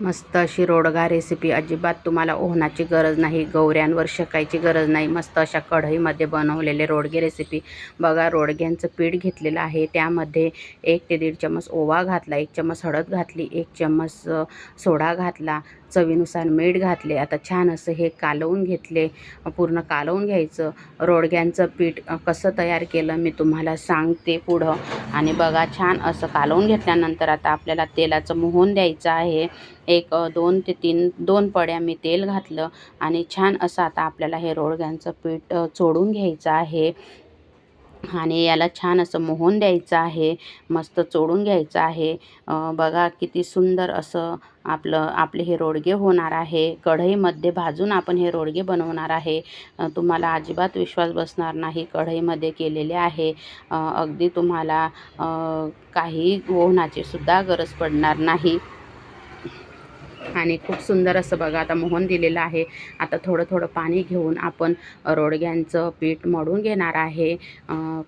मस्त अशी रोडगा रेसिपी अजिबात तुम्हाला ओहनाची गरज नाही गौऱ्यांवर शेकायची गरज नाही. मस्त अशा कढईमध्ये बनवलेले रोडगे रेसिपी बघा रोडग्यांचं पीठ घेतलेलं आहे. त्यामध्ये एक ते दीड चम्मच ओवा घातला एक चम्मच हळद घातली एक चम्मच सोडा घातला. चवीनुसार मीठ घातले. आता छान असं हे कालवून घेतले. पूर्ण कालवून घ्यायचं. रोडग्यांचं पीठ कसं तयार केलं मी तुम्हाला सांगते पुढं. आणि बघा छान असं कालवून घेतल्यानंतर आता आपल्याला तेलाचं मोहून द्यायचं आहे. एक दोन ते तीन दोन पड्या मी तेल घातलं. आणि छान असं आता आपल्याला हे रोडग्यांचं पीठ चोडून घ्यायचं आहे. आणि याला छान असं मोहून द्यायचं आहे मस्त चोडून घ्यायचं आहे. बघा किती सुंदर असं आपलं आपले हे रोडगे होणार आहे. कढईमध्ये भाजून आपण हे रोडगे बनवणार आहे. तुम्हाला अजिबात विश्वास बसणार नाही कढईमध्ये केलेले आहे. अगदी तुम्हाला काही ओहणाची सुद्धा गरज पडणार नाही. आणि खूप सुंदर असं बघा आता मोहन दिलेलं आहे. आता थोडं थोडं पाणी घेऊन आपण रोडग्यांचं पीठ मळून घेणार आहे.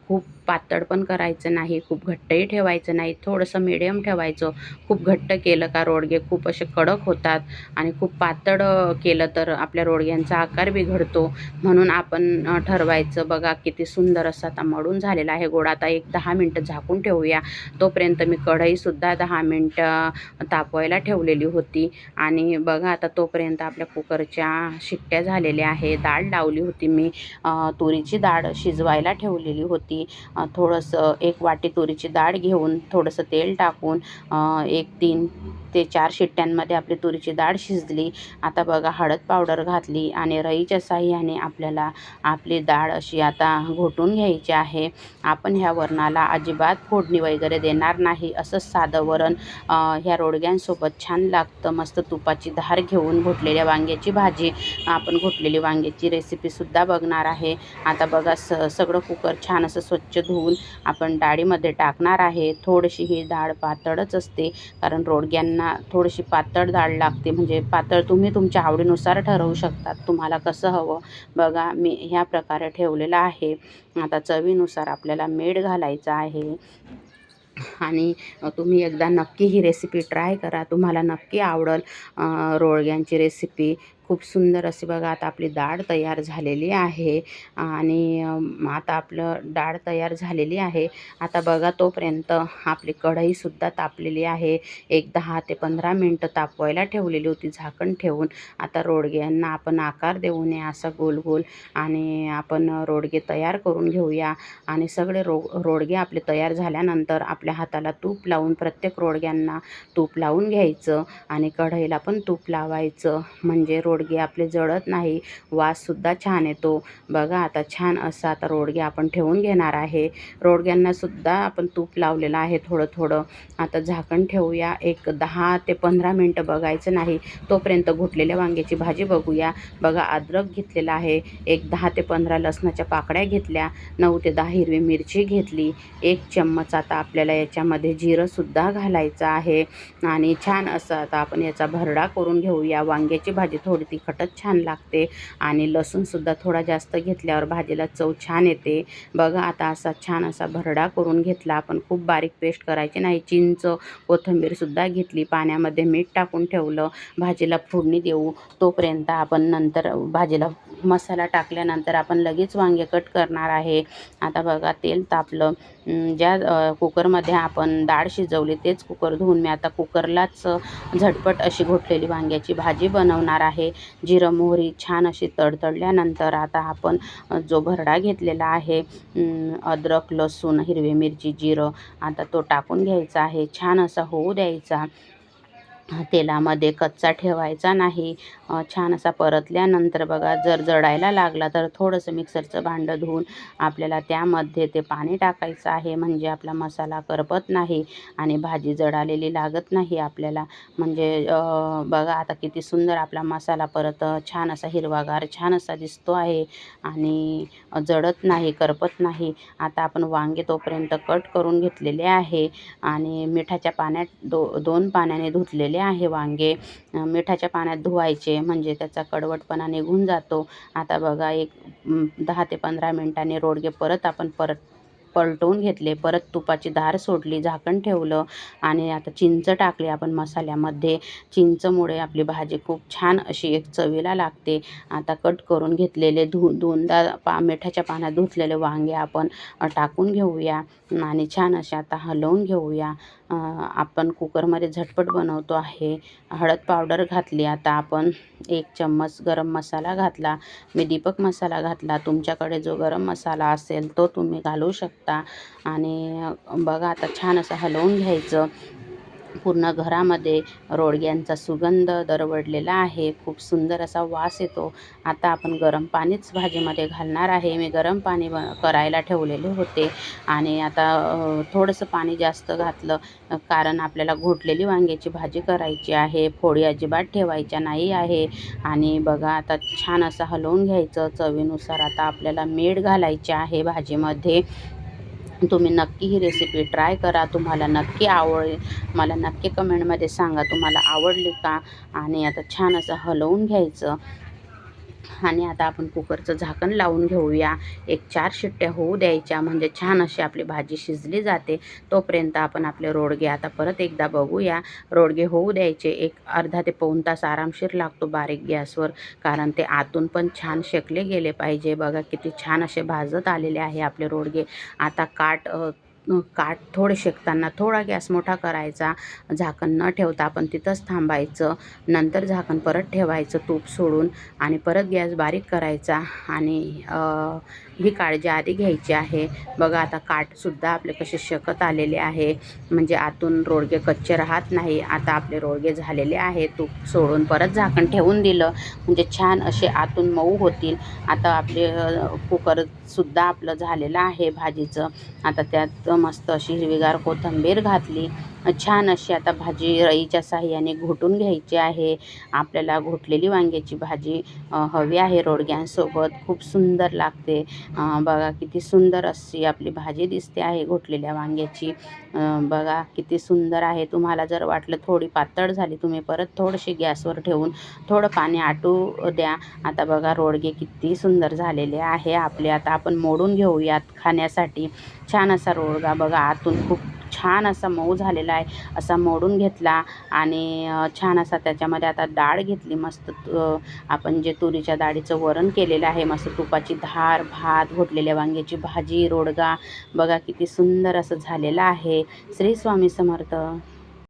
खूप पातळ पण करायचं नाही खूप घट्टही ठेवायचं नाही थोडंसं मिडियम ठेवायचं. खूप घट्ट केलं का रोडगे खूप असे कडक होतात आणि खूप पातळ केलं तर आपल्या रोडग्यांचा आकार बिघडतो. म्हणून आपण ठरवायचं बघा किती सुंदर असं आता मळून झालेला आहे गोड. आता एक दहा मिनटं झाकून ठेवूया. तोपर्यंत मी कढईसुद्धा दहा मिनटं तापवायला ठेवलेली होती. आणि बघा आता तोपर्यंत आपल्या कुकरच्या शिट्ट्या झालेल्या आहे डाळ लावली होती मी. तुरीची डाळ शिजवायला ठेवलेली होती. थोडंसं एक वाटी तुरीची डाळ घेऊन थोडंसं तेल टाकून एक तीन ते चार शिट्ट्यांमध्ये आपली तुरीची डाळ शिजली. आता बघा हळद पावडर घातली आणि रईच्या साह्याने आपल्याला आपली डाळ अशी आता घोटून घ्यायची आहे. आपण ह्या वरणाला अजिबात फोडणी वगैरे देणार नाही. असंच साधं वरण ह्या रोडग्यांसोबत छान लागतं. मस्त तुपाची धार घेऊन घोटलेल्या वांग्याची भाजी. आपण घोटलेली वांग्याची रेसिपीसुद्धा बघणार आहे. आता बघा स सगळं कुकर छान असं स्वच्छ धुवून आपण डाळीमध्ये टाकणार आहे. थोडीशी ही डाळ पातळच असते कारण रोडग्यांना थोडीशी पातळ डाळ लागते. म्हणजे पातळ तुम्ही तुमच्या आवडीनुसार ठरवू शकतात तुम्हाला कसं हवं बघा मी ह्या प्रकारे ठेवलेलं आहे. आता चवीनुसार आपल्याला मीठ घालायचं आहे. आणि तुम्ही एकदा नक्की ही रेसिपी ट्राय करा. तुम्हाला नक्की आवडेल रोळग्यांची रेसिपी. खूप सुंदर अशी बघा आता आपली डाळ तयार झालेली आहे आणि आता आपलं डाळ तयार झालेली आहे. आता बघा तोपर्यंत आपली कढईसुद्धा तापलेली आहे. एक दहा ते पंधरा मिनटं तापवायला ठेवलेली होती झाकण ठेवून. आता रोडग्यांना आपण आकार देऊ नये असा गोल गोल आणि आपण रोडगे तयार करून घेऊया. आणि सगळे रो रोडगे आपले तयार झाल्यानंतर आपल्या हाताला तूप लावून प्रत्येक रोडग्यांना तूप लावून घ्यायचं आणि कढईला पण तूप लावायचं. म्हणजे रोड रोडगे आपले जळत नाही. वाससुद्धा छान येतो. बघा आता छान असा आता रोडगे आपण ठेवून घेणार आहे. रोडग्यांनासुद्धा आपण तूप लावलेलं आहे थोडं थोडं आता झाकण ठेवूया. एक दहा ते पंधरा मिनटं बघायचं नाही. तोपर्यंत घुटलेल्या वांग्याची भाजी बघूया. बघा अद्रक घेतलेला आहे. एक दहा ते पंधरा लसणाच्या पाकळ्या घेतल्या. नऊ ते दहा हिरवी मिरची घेतली. एक चम्मच आता आपल्याला याच्यामध्ये जिरंसुद्धा घालायचं आहे. आणि छान असं आता आपण याचा भरडा करून घेऊया. वांग्याची भाजी थोडी तिखटच छान लागते. आणि लसूणसुद्धा थोडा जास्त घेतल्यावर भाजीला चव छान येते. बघा आता असा छान असा भरडा करून घेतला. आपण खूप बारीक पेस्ट करायची नाही. चिंच कोथिंबीरसुद्धा घेतली. पाण्यामध्ये मीठ टाकून ठेवलं. भाजीला फोडणी देऊ. तोपर्यंत आपण नंतर भाजीला मसाला टाकल्यानंतर आपण लगेच वांगे कट करणार आहे. आता बघा तेल तापलं. ज्या कुकरमध्ये आपण डाळ शिजवली तेच कुकर धुवून मी आता कुकरलाच झटपट अशी घोटलेली वांग्याची भाजी बनवणार आहे. जिरं मोहरी छान अशी तडतडल्यानंतर आता आपण जो भरडा घेतलेला आहे अद्रक लसूण हिरवी मिरची जिरं आता तो टाकून घ्यायचा आहे. छान असा होऊ द्यायचा. तेलामध्ये कच्चा ठेवायचा नाही. छान असा परतल्यानंतर बघा जर जळायला लागला तर थोडंसं मिक्सरचं भांडं धुवून आपल्याला त्यामध्ये ते पाणी टाकायचं आहे. म्हणजे आपला मसाला करपत नाही आणि भाजी जळालेली लागत नाही आपल्याला. म्हणजे बघा आता किती सुंदर आपला मसाला परत छान असा हिरवागार छान असा दिसतो आहे. आणि जळत नाही करपत नाही. आता आपण वांगे तोपर्यंत कट करून घेतलेले आहे. आणि मिठाच्या पाण्यात दो दोन पाण्याने धुतलेले आहे वांगे. मिठाच्या पाण्यात धुवायचे म्हणजे त्याचा कडवटपणा निघून जातो. आता बघा एक दहा ते पंधरा मिनटांनी रोडगे परत आपण परत पलटवून घेतले परत तुपाची धार सोडली झाकण ठेवलं आणि आता चिंच टाकली आपण मसाल्यामध्ये. चिंचमुळे आपली भाजी खूप छान अशी एक चवीला लागते. आता कट करून घेतलेले धु दोनदा पा मिठाच्या पाण्यात धुतलेले वांगे आपण टाकून घेऊया आणि छान असे आता हलवून घेऊया. आपण कुकरमध्ये झटपट बनवतो आहे. हळद पावडर घातली आता आपण एक चम्मच गरम मसाला घातला मी दीपक मसाला घातला. तुमच्याकडे जो गरम मसाला असेल तो तुम्ही घालू शकता. आणि बघा आता छान असं हलवून घ्यायचं. पूर्ण घरामध्ये रोडग्यांचा सुगंध दरवडलेला आहे. खूप सुंदर असा वास येतो. आता आपण गरम पाणीच भाजीमध्ये घालणार आहे. मी गरम पाणी ब करायला ठेवलेले होते आणि आता थोडंसं पाणी जास्त घातलं कारण आपल्याला घोटलेली वांग्याची भाजी करायची आहे. फोडी अजिबात ठेवायच्या नाही आहे. आणि बघा आता छान असं हलवून घ्यायचं. चवीनुसार आता आपल्याला मीठ घालायचे आहे भाजीमध्ये. तुम्ही नक्की ही रेसिपी ट्राय करा. तुम्हाला नक्की आवडेल. मला नक्की कमेंटमध्ये सांगा तुम्हाला आवडली का? आणि आता छान असं हलवून घ्यायचं. आणि आता आपण कुकरचं झाकण लावून घेऊया. एक चार शिट्ट्या होऊ द्यायच्या म्हणजे छान अशी आपली भाजी शिजली जाते. तोपर्यंत आपण आपले रोडगे आता परत एकदा बघूया. रोडगे होऊ द्यायचे एक अर्धा ते पाऊण तास आरामशीर लागतो बारीक गॅसवर कारण ते आतून पण छान शेकले गेले पाहिजे. बघा किती छान असे भाजत आलेले आहे आपले रोडगे. आता काट काठ थोडे शेकताना थोडा गॅस मोठा करायचा झाकण न ठेवता आपण तिथंच थांबायचं नंतर झाकण परत ठेवायचं तूप सोडून आणि परत गॅस बारीक करायचा आणि ही काळजी आधी घ्यायची आहे. बघा आता काठसुद्धा आपले कसे शकत आलेले आहे. म्हणजे आतून रोडगे कच्चे राहत नाही. आता आपले रोडगे झालेले आहे तूप सोडून परत झाकण ठेवून दिलं. म्हणजे छान असे आतून मऊ होतील. आता आपले कुकरसुद्धा आपलं झालेलं आहे भाजीचं. आता त्यात मस्त अशी हिरवीगार कोथिंबीर घातली. छान अशी आता भाजी रईच्या साह्याने घोटून घ्यायची आहे. आपल्याला घोटलेली वांग्याची भाजी हवी आहे रोडग्यांसोबत खूप सुंदर लागते. बघा किती सुंदर अशी आपली भाजी दिसते आहे घोटलेल्या वांग्याची. बघा किती सुंदर आहे. तुम्हाला जर वाटलं थोडी पातळ झाली तुम्ही परत थोडीशी गॅसवर ठेवून थोडं पाणी आटू द्या. आता बघा रोडगे किती सुंदर झालेले आहे. आपले आता आपण मोडून घेऊयात खाण्यासाठी. छान असा रोडगा बघा आतून खूप छान असा मऊ झालेला आहे. असा मोडून घेतला आणि छान असा त्याच्यामध्ये आता डाळ घेतली मस्त आपण जे तुरीच्या डाळीचं वरण केलेलं आहे मस्त तुपाची धार भात घोटलेल्या वांग्याची भाजी रोडगा. बघा किती सुंदर असं झालेलं आहे. श्री स्वामी समर्थ.